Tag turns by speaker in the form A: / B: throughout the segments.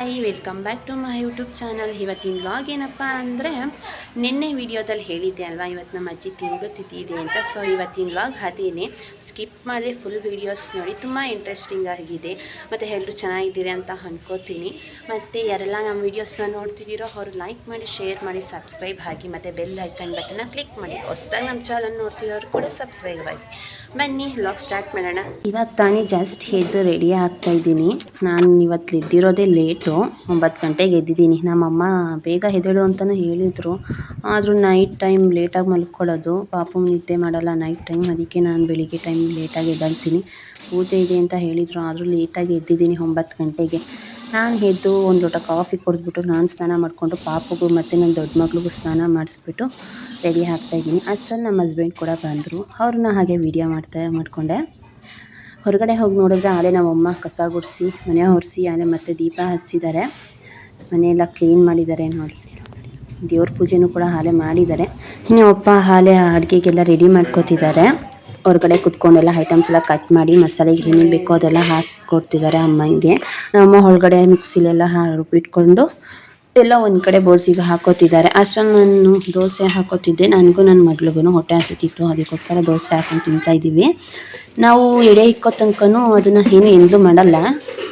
A: Hi welcome back to my YouTube channel ಇವತ್ತಿನ vlog ಏನಪ್ಪ ಅಂದರೆ, ನಿನ್ನೆ ವಿಡಿಯೋದಲ್ಲಿ ಹೇಳಿದ್ದೆ ಅಲ್ವಾ, ಇವತ್ತು ನಮ್ಮ ಅಜ್ಜಿ ತಿಂಗಳು ತಿಥಿ ಇದೆ ಅಂತ. ಸೊ ಇವತ್ತಿನ ವ್ಲಾಗ್ ಅದೇನೆ. ಸ್ಕಿಪ್ ಮಾಡಿದೆ ಫುಲ್ ವೀಡಿಯೋಸ್ ನೋಡಿ, ತುಂಬ ಇಂಟ್ರೆಸ್ಟಿಂಗ್ ಆಗಿದೆ. ಮತ್ತು ಎಲ್ಲರೂ ಚೆನ್ನಾಗಿದ್ದೀರಿ ಅಂತ ಅಂದ್ಕೋತೀನಿ ಮತ್ತು ಯಾರೆಲ್ಲ ನಮ್ಮ ವೀಡಿಯೋಸ್ನ ನೋಡ್ತಿದ್ದೀರೋ ಅವರು ಲೈಕ್ ಮಾಡಿ ಶೇರ್ ಮಾಡಿ ಸಬ್ಸ್ಕ್ರೈಬ್ ಆಗಿ ಮತ್ತು ಬೆಲ್ ಐಕನ್ ಬಟನ್ನ ಕ್ಲಿಕ್ ಮಾಡಿ. ಹೊಸ್ದಾಗಿ ನಮ್ಮ ಚಾನಲ್ ನೋಡ್ತಿರೋರು ಕೂಡ ಸಬ್ಸ್ಕ್ರೈಬ್ ಆಗಿ. ಬನ್ನಿ ವ್ಲಾಗ್ ಸ್ಟಾರ್ಟ್ ಮಾಡೋಣ. ಇವತ್ತು ತಾನೇ ಜಸ್ಟ್ ಎದ್ದು ರೆಡಿ ಆಗ್ತಾ ಇದ್ದೀನಿ. ನಾನು ಇವತ್ತು ಇದ್ದಿರೋದೇ ಲೇಟು ಒಂಬತ್ತು ಗಂಟೆಗೆ ಎದ್ದಿದ್ದೀನಿ. ನಮ್ಮಮ್ಮ ಬೇಗ ಎದ್ದೇಳು ಅಂತಲೂ ಹೇಳಿದರು. ಆದರೂ ನೈಟ್ ಟೈಮ್ ಲೇಟಾಗಿ ಮಲ್ಕೊಳ್ಳೋದು. ಪಾಪು ನಿದ್ದೆ ಮಾಡಲ್ಲ ನೈಟ್ ಟೈಮ್ ಅದಕ್ಕೆ ನಾನು ಬೆಳಿಗ್ಗೆ ಟೈಮ್ ಲೇಟಾಗಿ ಎದ್ದೇಳ್ತೀನಿ. ಪೂಜೆ ಇದೆ ಅಂತ ಹೇಳಿದರು, ಆದರೂ ಲೇಟಾಗಿ ಎದ್ದಿದ್ದೀನಿ ಒಂಬತ್ತು ಗಂಟೆಗೆ. ನಾನು ಎದ್ದು ಒಂದು ಲೋಟ ಕಾಫಿ ಕುಡಿದ್ಬಿಟ್ಟು ನಾನು ಸ್ನಾನ ಮಾಡಿಕೊಂಡು ಪಾಪಗೂ ಮತ್ತು ನನ್ನ ದೊಡ್ಡ ಮಗಳಿಗೂ ಸ್ನಾನ ಮಾಡಿಸ್ಬಿಟ್ಟು ರೆಡಿ ಆಗ್ತಾಯಿದ್ದೀನಿ ಅಷ್ಟರಲ್ಲಿ ನಮ್ಮ ಹಸ್ಬೆಂಡ್ ಕೂಡ ಬಂದರು. ಅವ್ರನ್ನ ಹಾಗೆ ವೀಡಿಯೋ ಮಾಡ್ತಾ ಮಾಡಿಕೊಂಡೆ. ಹೊರಗಡೆ ಹೋಗಿ ನೋಡಿದ್ರೆ ಆಲೆ ನಮ್ಮಮ್ಮ ಕಸ ಗುಡಿಸಿ, ಮನೆ ಒರೆಸಿ ಆಲೆ ಮತ್ತೆ ದೀಪ ಹಚ್ಚಿದ್ದಾರೆ. ಮನೆಯೆಲ್ಲ ಕ್ಲೀನ್ ಮಾಡಿದ್ದಾರೆ ನೋಡಿ. ದೇವ್ರ ಪೂಜೆನೂ ಕೂಡ ಹಾಲೆ ಮಾಡಿದ್ದಾರೆ. ಇನ್ನು ಅಪ್ಪ ಹಾಲೆ ಅಡುಗೆಗೆಲ್ಲ ರೆಡಿ ಮಾಡ್ಕೋತಿದ್ದಾರೆ. ಹೊರಗಡೆ ಕುತ್ಕೊಂಡೆಲ್ಲ ಐಟಮ್ಸ್ ಎಲ್ಲ ಕಟ್ ಮಾಡಿ ಮಸಾಲೆಗೆ ಏನೇನು ಬೇಕೋ ಅದೆಲ್ಲ ಹಾಕಿ ಕೊಡ್ತಿದ್ದಾರೆ ಅಮ್ಮಂಗೆ ನಮ್ಮಮ್ಮ ಒಳಗಡೆ ಮಿಕ್ಸಿಲೆಲ್ಲ ರುಬ್ಬಿಟ್ಕೊಂಡು ಎಲ್ಲ ಒಂದು ಕಡೆ ಬೋಸಿಗೆ ಹಾಕೋತಿದ್ದಾರೆ. ಅಷ್ಟ್ರಲ್ಲಿ ನಾನು ದೋಸೆ ಹಾಕೋತಿದ್ದೆ. ನನಗೂ ನನ್ನ ಮಗಳಿಗೂ ಹೊಟ್ಟೆ ಹಸಿತಿತ್ತು. ಅದಕ್ಕೋಸ್ಕರ ದೋಸೆ ಹಾಕೊಂಡು ತಿಂತಾ ಇದ್ದೀವಿ. ನಾವು ಎಡೆ ಇಕ್ಕೋ ತನಕನೂ ಅದನ್ನು ಏನು ಎಂದ್ಲೂ ಮಾಡಲ್ಲ.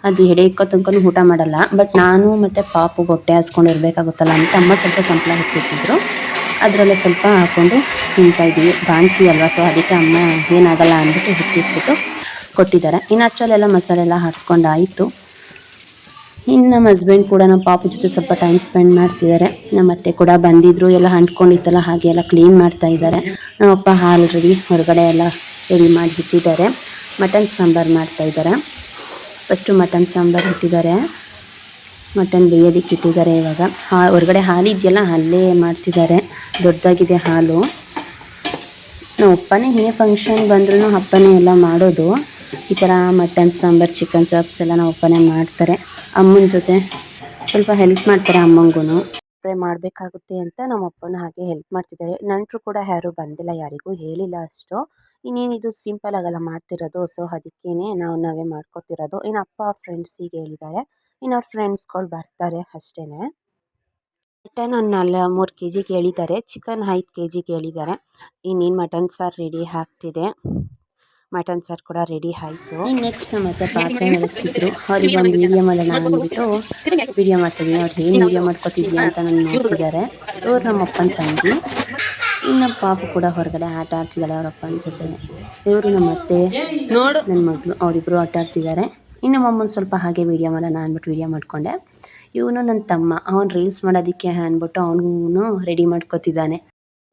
A: ಅದು ಎಡೆ ಇಕ್ಕೋ ತನಕನೂ ಊಟ ಮಾಡಲ್ಲ. ಬಟ್ ನಾನು ಮತ್ತು ಪಾಪು ಹೊಟ್ಟೆ ಹಾಸ್ಕೊಂಡು ಇರಬೇಕಾಗುತ್ತಲ್ಲ ಅಂತ ಅಮ್ಮ ಸ್ವಲ್ಪ ಸಂಪಳ ಹಾಕ್ತಿರ್ತಿದ್ರು ಅದರಲ್ಲೇ ಸ್ವಲ್ಪ ಹಾಕ್ಕೊಂಡು ತಿಂತಾ ಇದ್ದೀವಿ. ಬಾಣ್ತಿ ಅಲ್ವಾ? ಸೊ ಅದಕ್ಕೆ ಅಮ್ಮ ಏನಾಗಲ್ಲ ಅಂದ್ಬಿಟ್ಟು ಎತ್ತಿಟ್ಬಿಟ್ಟು ಕೊಟ್ಟಿದ್ದಾರೆ. ಇನ್ನು ಅಷ್ಟರಲ್ಲೆಲ್ಲ ಮಸಾಲೆ ಎಲ್ಲ ಹಾರಿಸ್ಕೊಂಡಾಯಿತು ಇನ್ನು ನಮ್ಮ ಹಸ್ಬೆಂಡ್ ಕೂಡ ನಮ್ಮ ಪಾಪು ಜೊತೆ ಸ್ವಲ್ಪ ಟೈಮ್ ಸ್ಪೆಂಡ್ ಮಾಡ್ತಿದ್ದಾರೆ ನಮ್ಮ ಅತ್ತೆ ಕೂಡ ಬಂದಿದ್ರು, ಎಲ್ಲ ಅಂಟ್ಕೊಂಡಿತ್ತಲ್ಲ, ಹಾಗೆ ಎಲ್ಲ ಕ್ಲೀನ್ ಮಾಡ್ತಾ ಇದ್ದಾರೆ. ನಮ್ಮಪ್ಪ ರೆಡಿ ಹೊರಗಡೆ ಎಲ್ಲ ರೆಡಿ ಮಾಡಿ ಇಟ್ಟಿದ್ದಾರೆ. ಮಟನ್ ಸಾಂಬಾರು ಮಾಡ್ತಾ ಇದ್ದಾರೆ. ಫಸ್ಟು ಮಟನ್ ಸಾಂಬಾರು ಇಟ್ಟಿದ್ದಾರೆ. ಮಟನ್ ಬೇಯೋದಕ್ಕೆ ಇಟ್ಟಿದ್ದಾರೆ ಇವಾಗ. ಹಾ, ಹೊರಗಡೆ ಹಾಲಿದೆಯಲ್ಲ ಅಲ್ಲೇ ಮಾಡ್ತಿದ್ದಾರೆ. ದೊಡ್ಡದಾಗಿದೆ ಹಾಲು. ನಮ್ಮ ಅಪ್ಪನೇ ಫಂಕ್ಷನ್ ಬಂದ್ರೂ ಅಪ್ಪನೇ ಎಲ್ಲ ಮಾಡೋದು. ಈ ಥರ ಮಟನ್, ಸಾಂಬಾರು, ಚಿಕನ್ ಚಾಪ್ಸ್ ಎಲ್ಲ ನಾವು ಅಪ್ಪನೇ ಮಾಡ್ತಾರೆ. ಅಮ್ಮನ ಜೊತೆ ಸ್ವಲ್ಪ ಹೆಲ್ಪ್ ಮಾಡ್ತಾರೆ ಅಮ್ಮಂಗೂ ಫ್ರೈ ಮಾಡಬೇಕಾಗುತ್ತೆ ಅಂತ ನಮ್ಮ ಅಪ್ಪನ ಹಾಗೆ ಹೆಲ್ಪ್ ಮಾಡ್ತಿದ್ದಾರೆ. ನಂಟರು ಕೂಡ ಯಾರೂ ಬಂದಿಲ್ಲ, ಯಾರಿಗೂ ಹೇಳಿಲ್ಲ ಅಷ್ಟು. ಇನ್ನೇನಿದು ಸಿಂಪಲ್ ಆಗಲ್ಲ ಮಾಡ್ತಿರೋದು. ಸೊ ಅದಕ್ಕೇನೆ ನಾವು ನಾವೇ ಮಾಡ್ಕೊತಿರೋದು. ಇನ್ನು ಅಪ್ಪ ಫ್ರೆಂಡ್ಸಿಗೆ ಹೇಳಿದ್ದಾರೆ. ಇನ್ನು ಅವ್ರ ಫ್ರೆಂಡ್ಸ್ಗಳು ಬರ್ತಾರೆ ಅಷ್ಟೇ ಮಟನ್ ಒಂದು ನಾಲ್ಕು, ಮೂರು ಕೆ ಜಿಗೆ ಹೇಳಿದ್ದಾರೆ. ಚಿಕನ್ ಐದು ಕೆ ಜಿಗೆ ಹೇಳಿದ್ದಾರೆ. ಇನ್ನೇನು ಮಟನ್ ಸಾರು ರೆಡಿ ಆಗ್ತಿದೆ. ಮಟನ್ ಸಾರು ಕೂಡ ರೆಡಿ ಆಯಿತು. ನೆಕ್ಸ್ಟ್ ನಮ್ಮ ಹತ್ರ ಪಾತ್ರೆ ಮಾಡ್ತಿದ್ರು ಅವ್ರಿಗೆ ಒಂದು ವೀಡಿಯೋ ಮಾಡೋಣ ಅಂದ್ಬಿಟ್ಟು ವೀಡಿಯೋ ಮಾಡ್ತಿದ್ದೀನಿ ಅವ್ರು ಏನು ವೀಡಿಯೋ ಮಾಡ್ಕೊತಿದ್ಯಾ ಅಂತ ನಾನು ನೋಡ್ತಿದ್ದಾರೆ. ಇವ್ರು ನಮ್ಮ ಅಪ್ಪನ ತಂಗಿ. ಇನ್ನು ಪಾಪ ಕೂಡ ಹೊರಗಡೆ ಆಟ ಆಡ್ತಿದ್ದಾಳೆ ಅವ್ರ ಅಪ್ಪನ ಜೊತೆ. ಇವರು ನಮ್ಮ ಅತ್ತೆ ನೋಡು. ನನ್ನ ಮಗಳು ಅವರಿಬ್ಬರು ಆಟ ಆಡ್ತಿದ್ದಾರೆ. ಇನ್ನು ನಮ್ಮಮ್ಮನ ಸ್ವಲ್ಪ ಹಾಗೆ ವೀಡಿಯೋ ಮಾಡೋಣ ಅಂದ್ಬಿಟ್ಟು ವೀಡಿಯೋ ಮಾಡಿಕೊಂಡೆ. ಇವನು ನನ್ನ ತಮ್ಮ. ಅವ್ನು ರೀಲ್ಸ್ ಮಾಡೋದಕ್ಕೆ ಅಂದ್ಬಿಟ್ಟು ಅವನು ರೆಡಿ ಮಾಡ್ಕೊತಿದ್ದಾನೆ.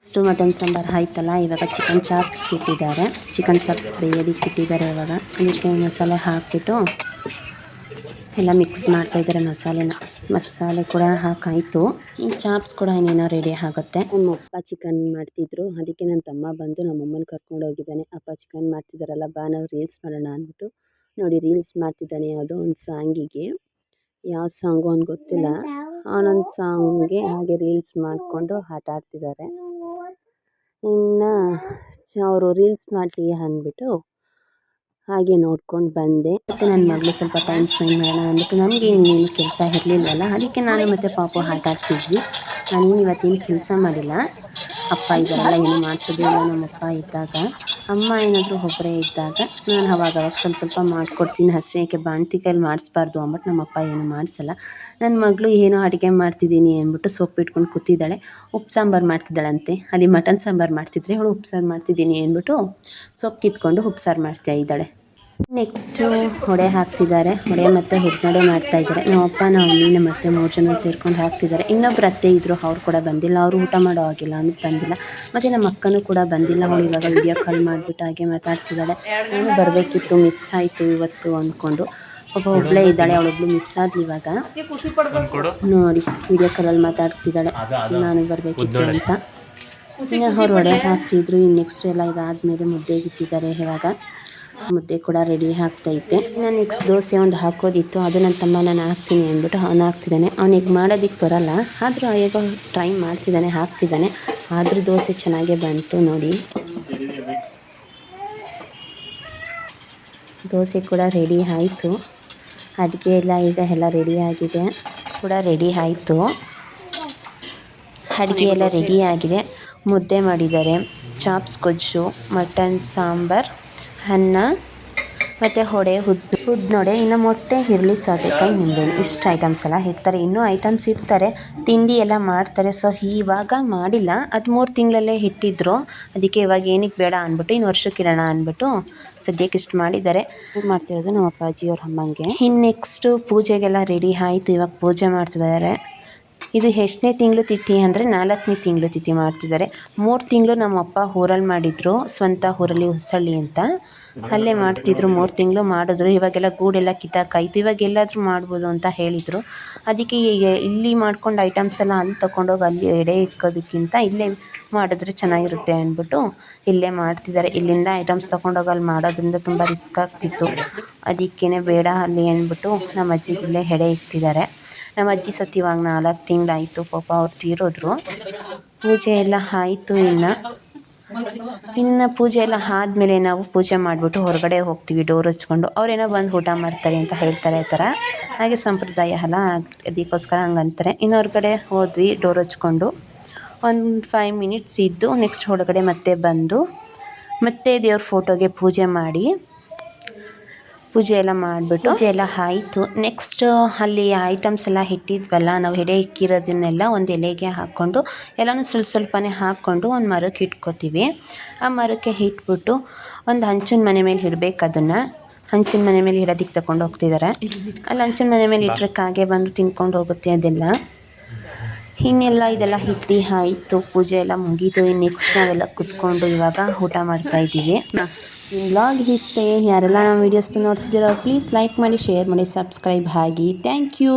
A: ಅಷ್ಟು ಮಟನ್ ಸಾಂಬಾರು ಆಯ್ತಲ್ಲ, ಇವಾಗ ಚಿಕನ್ ಚಾಪ್ಸ್ ಇಟ್ಟಿದ್ದಾರೆ. ಚಿಕನ್ ಚಾಪ್ಸ್ ಬೇಯೋದಕ್ಕೆ ಇಟ್ಟಿದ್ದಾರೆ ಇವಾಗ. ಅದಕ್ಕೆ ಮಸಾಲೆ ಹಾಕಿಬಿಟ್ಟು ಎಲ್ಲ ಮಿಕ್ಸ್ ಮಾಡ್ತಾ ಇದ್ದಾರೆ ಮಸಾಲೆನ. ಮಸಾಲೆ ಕೂಡ ಹಾಕಾಯಿತು. ಈ ಚಾಪ್ಸ್ ಕೂಡ ಇನ್ನೇನೋ ರೆಡಿ ಆಗುತ್ತೆ. ನಮ್ಮ ಅಪ್ಪ ಚಿಕನ್ ಮಾಡ್ತಿದ್ರು. ಅದಕ್ಕೆ ನನ್ನ ತಮ್ಮ ಬಂದು ನಮ್ಮಮ್ಮನ ಕರ್ಕೊಂಡು ಹೋಗಿದ್ದಾನೆ. ಅಪ್ಪ ಚಿಕನ್ ಮಾಡ್ತಿದ್ದಾರಲ್ಲ, ಬಾ ನಾವು ರೀಲ್ಸ್ ಮಾಡೋಣ ಅಂದ್ಬಿಟ್ಟು. ನೋಡಿ ರೀಲ್ಸ್ ಮಾಡ್ತಿದ್ದಾನೆ ಯಾವುದೋ ಒಂದು ಸಾಂಗಿಗೆ ಯಾವ ಸಾಂಗು ಅಂತ ಗೊತ್ತಿಲ್ಲ. ಅವನೊಂದು ಸಾಂಗ್ಗೆ ಹಾಗೆ ರೀಲ್ಸ್ ಮಾಡಿಕೊಂಡು ಆಟ ಆಡ್ತಿದ್ದಾರೆ. ಇನ್ನು ಅವರು ರೀಲ್ಸ್ ಮಾಡಲಿ ಅಂದ್ಬಿಟ್ಟು ಹಾಗೆ ನೋಡ್ಕೊಂಡು ಬಂದೆ. ಮತ್ತು ನನ್ನ ಮಗಳು ಸ್ವಲ್ಪ ಟೈಮ್ ಸ್ಪೆಂಡ್ ಮಾಡೋಣ ಅಂದ್ಬಿಟ್ಟು ನನಗೆ ಇನ್ನೇನು ಕೆಲಸ ಇರಲಿಲ್ಲವಲ್ಲ ಅದಕ್ಕೆ ನಾನು ಮತ್ತು ಪಾಪು ಆಟ ಆಡ್ತಿದ್ವಿ. ನಾನು ಇವತ್ತೇನು ಕೆಲಸ ಮಾಡಿಲ್ಲ. ಅಪ್ಪ ಇದ್ದಾರಲ್ಲ, ಏನು ಮಾಡಿಸೋದೇ ಇಲ್ಲ, ನಮ್ಮಪ್ಪ ಇದ್ದಾಗ. ಅಮ್ಮ ಏನಾದರೂ ಒಬ್ಬರೇ ಇದ್ದಾಗ ನಾನು ಅವಾಗ ಅವಾಗ ಸ್ವಲ್ಪ ಸ್ವಲ್ಪ ಮಾಡಿಕೊಡ್ತೀನಿ. ಅಷ್ಟೇ ಏಕೆ ಬಾಣ್ತಿ ಕೈಲಿ ಮಾಡಿಸ್ಬಾರ್ದು ಅಂದ್ಬಿಟ್ಟು ನಮ್ಮಪ್ಪ ಏನು ಮಾಡಿಸಲ್ಲ. ನನ್ನ ಮಗಳು ಏನೋ ಅಡುಗೆ ಮಾಡ್ತಿದ್ದೀನಿ ಅಂದ್ಬಿಟ್ಟು ಸೊಪ್ಪು ಇಟ್ಕೊಂಡು ಕೂತಿದ್ದಾಳೆ. ಉಪ್ಪು ಸಾಂಬಾರು ಮಾಡ್ತಿದ್ದಾಳಂತೆ. ಅಲ್ಲಿ ಮಟನ್ ಸಾಂಬಾರು ಮಾಡ್ತಿದ್ರೆ ಅವಳು ಉಪ್ಪು ಸಾರು ಮಾಡ್ತಿದ್ದೀನಿ ಅಂದ್ಬಿಟ್ಟು ಸೊಪ್ಪು ಕಿತ್ಕೊಂಡು ಉಪ್ಪು ಸಾರು ಮಾಡ್ತಾ ಇದ್ದಾಳೆ. ನೆಕ್ಸ್ಟು ಹೊಡೆ ಹಾಕ್ತಿದ್ದಾರೆ. ಹೊಡೆ ಮತ್ತು ಹುಡ್ನಡೆ ಮಾಡ್ತಾ ಇದ್ದಾರೆ. ನಮ್ಮಪ್ಪ ನಮ್ಮ ಅಪ್ಪನ ನಮ್ಮ ಮತ್ತೆ ಮೂರು ಜನ ಸೇರ್ಕೊಂಡು ಹಾಕ್ತಿದ್ದಾರೆ. ಇನ್ನೊಬ್ರು ಅತ್ತೆ ಇದ್ರು, ಅವ್ರು ಕೂಡ ಬಂದಿಲ್ಲ. ಅವರು ಊಟ ಮಾಡೋ ಆಗಿಲ್ಲ ಅಂತ ಬಂದಿಲ್ಲ. ಮತ್ತು ನಮ್ಮ ಅಕ್ಕನೂ ಕೂಡ ಬಂದಿಲ್ಲ. ಅವಳು ಇವಾಗ ವಿಡಿಯೋ ಕಾಲ್ ಮಾಡಿಬಿಟ್ಟು ಹಾಗೆ ಮಾತಾಡ್ತಿದ್ದಾಳೆ. ನಾನು ಬರಬೇಕಿತ್ತು ಮಿಸ್ ಆಯಿತು ಇವತ್ತು ಅಂದ್ಕೊಂಡು ಒಬ್ಬ ಒಬ್ಬಳೇ ಇದ್ದಾಳೆ, ಅವಳೊಬ್ಳು ಮಿಸ್ ಆದ್ಲಿ ಇವಾಗ. ನೋಡಿ ವಿಡಿಯೋ ಕಾಲಲ್ಲಿ ಮಾತಾಡ್ತಿದ್ದಾಳೆ. ನಾನು ಬರಬೇಕಿತ್ತು ಅಂತ. ಇನ್ನು ಅವ್ರು ಹೊಡೆ ಹಾಕ್ತಿದ್ರು. ಇನ್ನು ನೆಕ್ಸ್ಟ್ ಎಲ್ಲ ಇದಾದಮೇಲೆ ಮುದ್ದೆಗೆ ಇಟ್ಟಿದ್ದಾರೆ ಇವಾಗ. ಮುದ್ದೆ ಕೂಡ ರೆಡಿ ಆಗ್ತೈತೆ ನಾನು ನೆಕ್ಸ್ಟ್ ದೋಸೆ ಒಂದು ಹಾಕೋದಿತ್ತು. ಅದು ನನ್ನ ತಮ್ಮ ನಾನು ಹಾಕ್ತೀನಿ ಅಂದ್ಬಿಟ್ಟು ಅವನು ಹಾಕ್ತಿದ್ದಾನೆ. ಅವನಿಗೆ ಮಾಡೋದಕ್ಕೆ ಬರಲ್ಲ. ಆದರೂ ಹೇಗೋ ಟ್ರೈ ಮಾಡ್ತಿದ್ದಾನೆ, ಹಾಕ್ತಿದ್ದಾನೆ. ಆದರೂ ದೋಸೆ ಚೆನ್ನಾಗೇ ಬಂತು ನೋಡಿ. ದೋಸೆ ಕೂಡ ರೆಡಿ ಆಯಿತು. ಅಡುಗೆ ಎಲ್ಲ ಈಗ ಎಲ್ಲ ರೆಡಿ ಆಗಿದೆ. ಕೂಡ ರೆಡಿ ಆಯಿತು. ಅಡುಗೆ ಎಲ್ಲ ರೆಡಿ ಆಗಿದೆ. ಮುದ್ದೆ ಮಾಡಿದ್ದಾರೆ. ಚಾಪ್ಸ್ ಗೊಜ್ಜು ಮಟನ್ ಸಾಂಬಾರ್. ಅನ್ನ ಮತ್ತು ಹೊಡೆ ಹುದ್ದು ಹುದ್ನೊಡೆ ಇನ್ನು ಮೊಟ್ಟೆ ಇರಲಿ ಸೌತೆಕಾಯಿ ನಿಂಬೆ ಇಷ್ಟು ಐಟಮ್ಸ್ ಎಲ್ಲ ಇರ್ತಾರೆ ಇನ್ನೂ ಐಟಮ್ಸ್ ಇರ್ತಾರೆ ತಿಂಡಿ ಎಲ್ಲ ಮಾಡ್ತಾರೆ. ಸೊ ಇವಾಗ ಮಾಡಿಲ್ಲ. ಅದು ಮೂರು ತಿಂಗಳಲ್ಲೇ ಇಟ್ಟಿದ್ರು. ಅದಕ್ಕೆ ಇವಾಗ ಏನಕ್ಕೆ ಬೇಡ ಅಂದ್ಬಿಟ್ಟು ಇನ್ನು ವರ್ಷಕ್ಕೆ ಇರೋಣ ಅಂದ್ಬಿಟ್ಟು ಸದ್ಯಕ್ಕೆ ಇಷ್ಟು ಮಾಡಿದ್ದಾರೆ. ಮಾಡ್ತಿರೋದು ನಮ್ಮ ಅಪ್ಪಾಜಿಯವ್ರ ಅಮ್ಮಂಗೆ? ಇನ್ನು ನೆಕ್ಸ್ಟು ಪೂಜೆಗೆಲ್ಲ ರೆಡಿ ಆಯಿತು. ಇವಾಗ ಪೂಜೆ ಮಾಡ್ತಿದ್ದಾರೆ. ಇದು ಎಷ್ಟನೇ ತಿಂಗಳು ತಿಥಿ ಅಂದರೆ ನಾಲ್ಕನೇ ತಿಂಗಳು ತಿಥಿ ಮಾಡ್ತಿದ್ದಾರೆ. ಮೂರು ತಿಂಗಳು ನಮ್ಮ ಅಪ್ಪ ಊರಲ್ಲಿ ಮಾಡಿದರು, ಸ್ವಂತ ಊರಲ್ಲಿ ಹೊಸಳ್ಳಿ ಅಂತ. ಅಲ್ಲೇ ಮಾಡ್ತಿದ್ರು, ಮೂರು ತಿಂಗಳು ಮಾಡಿದ್ರು. ಇವಾಗೆಲ್ಲ ಗೂಡೆಲ್ಲ ಕಿತ್ತಾಕಾಯ್ತು ಇವಾಗ ಎಲ್ಲಾದರೂ ಮಾಡ್ಬೋದು ಅಂತ ಹೇಳಿದರು. ಅದಕ್ಕೆ ಇಲ್ಲಿ ಮಾಡ್ಕೊಂಡು ಐಟಮ್ಸ್ ಎಲ್ಲ ಅಲ್ಲಿ ತಗೊಂಡೋಗಿ ಅಲ್ಲಿ ಎಡೆ ಇಕ್ಕೋದಕ್ಕಿಂತ ಇಲ್ಲೇ ಮಾಡಿದ್ರೆ ಚೆನ್ನಾಗಿರುತ್ತೆ ಅಂದ್ಬಿಟ್ಟು ಇಲ್ಲೇ ಮಾಡ್ತಿದ್ದಾರೆ. ಇಲ್ಲಿಂದ ಐಟಮ್ಸ್ ತೊಗೊಂಡೋಗಿ ಅಲ್ಲಿ ಮಾಡೋದ್ರಿಂದ ತುಂಬ ರಿಸ್ಕ್ ಆಗ್ತಿತ್ತು. ಅದಕ್ಕೇ ಬೇಡ ಅಲ್ಲಿ ಅಂದ್ಬಿಟ್ಟು ನಮ್ಮ ಅಜ್ಜಿಗೆ ಇಲ್ಲೇ ಎಡೆ ಇಕ್ತಿದ್ದಾರೆ. ನಮ್ಮ ಅಜ್ಜಿ ಸತ್ತು ಇವಾಗ ನಾಲ್ಕು ತಿಂಗಳಾಯಿತು, ಪಾಪ ಅವ್ರು ತೀರೋದ್ರು ಪೂಜೆ ಎಲ್ಲ ಆಯಿತು ಇನ್ನು. ಇನ್ನು ಪೂಜೆ ಎಲ್ಲ ಆದಮೇಲೆ ನಾವು ಪೂಜೆ ಮಾಡಿಬಿಟ್ಟು ಹೊರಗಡೆ ಹೋಗ್ತೀವಿ, ಡೋರ್ ಹಚ್ಕೊಂಡು. ಅವರೇನೋ ಬಂದು ಊಟ ಮಾಡ್ತಾರೆ ಅಂತ ಹೇಳ್ತಾರೆ ಆ ಥರ. ಹಾಗೆ ಸಂಪ್ರದಾಯ ಅಲ್ಲ ಅದಕ್ಕೋಸ್ಕರ ಹಂಗಂತಾರೆ. ಇನ್ನು ಹೊರಗಡೆ ಹೋದ್ವಿ, ಡೋರ್ ಹಚ್ಕೊಂಡು. ಒಂದು ಫೈವ್ ಮಿನಿಟ್ಸ್ ಇದ್ದು ನೆಕ್ಸ್ಟ್ ಹೊರಗಡೆ ಮತ್ತೆ ಬಂದು, ಮತ್ತೆ ದೇವ್ರ ಫೋಟೋಗೆ ಪೂಜೆ ಮಾಡಿ. ಪೂಜೆ ಎಲ್ಲ ಮಾಡಿಬಿಟ್ಟು ಪೂಜೆ ಎಲ್ಲ ಆಯಿತು. ನೆಕ್ಸ್ಟ್ ಅಲ್ಲಿ ಐಟಮ್ಸ್ ಎಲ್ಲ ಇಟ್ಟಿದ್ವಲ್ಲ ನಾವು ಎಡೆ ಇಕ್ಕಿರೋದನ್ನೆಲ್ಲ ಒಂದು ಎಲೆಗೆ ಹಾಕ್ಕೊಂಡು ಎಲ್ಲನೂ ಸ್ವಲ್ಪ ಸ್ವಲ್ಪನೇ ಹಾಕ್ಕೊಂಡು ಒಂದು ಮರಕ್ಕೆ ಇಟ್ಕೋತೀವಿ. ಆ ಮರಕ್ಕೆ ಇಟ್ಬಿಟ್ಟು ಒಂದು ಹಂಚಿನ ಮನೆ ಮೇಲೆ ಇಡಬೇಕು ಅದನ್ನು. ಹಂಚಿನ ಮನೆ ಮೇಲೆ ಇಡೋದಕ್ಕೆ ತಗೊಂಡು ಹೋಗ್ತಿದ್ದಾರೆ ಅಲ್ಲಿ ಹಂಚಿನ ಮನೆ ಮೇಲೆ ಇಟ್ಟರೆ ಕಾಗೆ ಬಂದು ತಿನ್ಕೊಂಡು ಹೋಗುತ್ತೆ ಅದೆಲ್ಲ. ಇನ್ನೆಲ್ಲ ಇದೆಲ್ಲ ಹಿಟ್ಟು ಆಯಿತು ಪೂಜೆ ಎಲ್ಲ ಮುಗೀತು ಇನ್ನು ನೆಕ್ಸ್ಟ್ ನಾವೆಲ್ಲ ಕುತ್ಕೊಂಡು ಇವಾಗ ಊಟ ಮಾಡ್ತಾ ಇದ್ದೀವಿ. ವ್ಲಾಗ್ ಇಷ್ಟೇ. ಯಾರೆಲ್ಲ ನಮ್ಮ ವೀಡಿಯೋಸ್ನ ನೋಡ್ತಿದ್ದೀರೋ ಪ್ಲೀಸ್ ಲೈಕ್ ಮಾಡಿ ಶೇರ್ ಮಾಡಿ ಸಬ್ಸ್ಕ್ರೈಬ್ ಆಗಿ. Thank you